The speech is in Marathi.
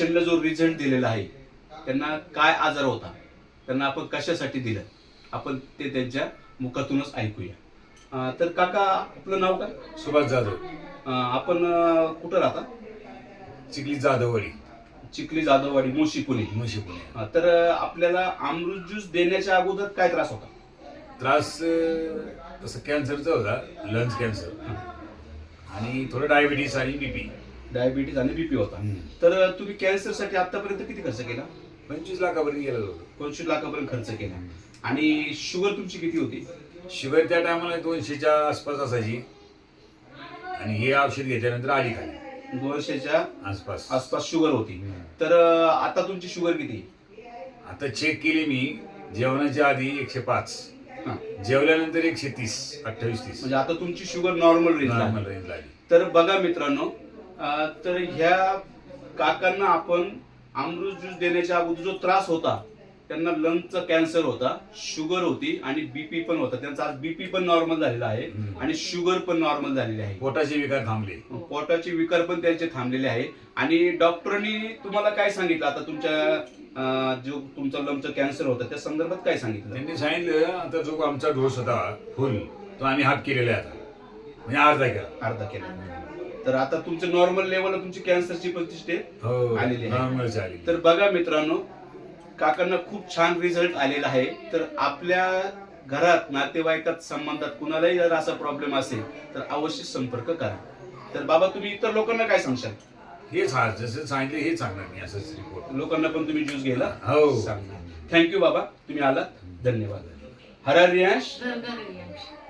पेशंटला जो रिझल्ट दिलेला आहे त्यांना काय आजार होता त्यांना आपण कशासाठी दिलं आपण ते त्यांच्या मुखातूनच ऐकूया. तर काका आपलं नाव काय? सुभाष जाधव. आपण कुठं राहता? चिखली जाधववाडी. चिखली जाधववाडी मुशी पुणे. मुशी पुणे. तर आपल्याला अमृत ज्यूस देण्याच्या अगोदर काय त्रास होता? त्रास तसं कॅन्सरचा होता लंग्स कॅन्सर आणि थोडं डायबिटीस आणि बीपी डायबिटीज आणि बीपी होता. तर तुम्ही कॅन्सरसाठी आतापर्यंत किती खर्च केला? पंचवीस लाखापर्यंत गेलेलो होतो. पंचवीस लाखापर्यंत खर्च केला. आणि शुगर तुमची किती होती? शुगर त्या टायमाला दोनशेच्या आसपास असायची. आणि हे औषध घेतल्यानंतर आली खाली. दोनशेच्या आसपास. आसपास शुगर होती. तर आता तुमची शुगर किती? आता चेक केली मी. जेवणाच्या आधी एकशे पाच. हा. जेवल्यानंतर एकशे तीस अठ्ठावीस तीस. म्हणजे आता तुमची sugar normal range normal range लागली तर बघा मित्रांनो तर ह्या काकांना आपण अमृत ज्यूस देण्याच्या अगोदर जो त्रास होता त्यांना लंगचा कॅन्सर होता शुगर होती आणि बीपी पण होता. त्यांचा आज बीपी पण नॉर्मल झालेला आहे. आणि शुगर पण नॉर्मल झालेली आहे. पोटाचे विकार थांबले. पोटाचे विकार पण त्यांचे थांबलेले आहे. आणि डॉक्टरांनी तुम्हाला काय सांगितलं? आता तुमच्या जो तुमचा लंगचा कॅन्सर होता त्या संदर्भात काय सांगितलं? त्यांनी सांगितलं आता जो आमचा डोस होता फुल तो आम्ही हाफ केलेला आहे आता. म्हणजे अर्धा केला. अर्धा केला. तर आता तुमच्या नॉर्मल लेवलला तुमची कॅन्सरची पण हो आलेली आहे. झाली तर बघा मित्रांनो काकांना खूप छान रिझल्ट आलेला आहे. तर आपल्या घरात नातेवाईकात संबंधात कुणालाही जर असा प्रॉब्लेम असेल तर अवश्य संपर्क करा. तर बाबा तुम्ही इतर लोकांना काय सांगशाल? हेच हा जसं सांगितलं हेच सांगणार मी असंच रिपोर्ट लोकांना पण तुम्ही ज्यूस घ्यायला हो. सांगणार. थँक्यू बाबा तुम्ही आलात. धन्यवाद. हरा रियांश. घर घर रियांश.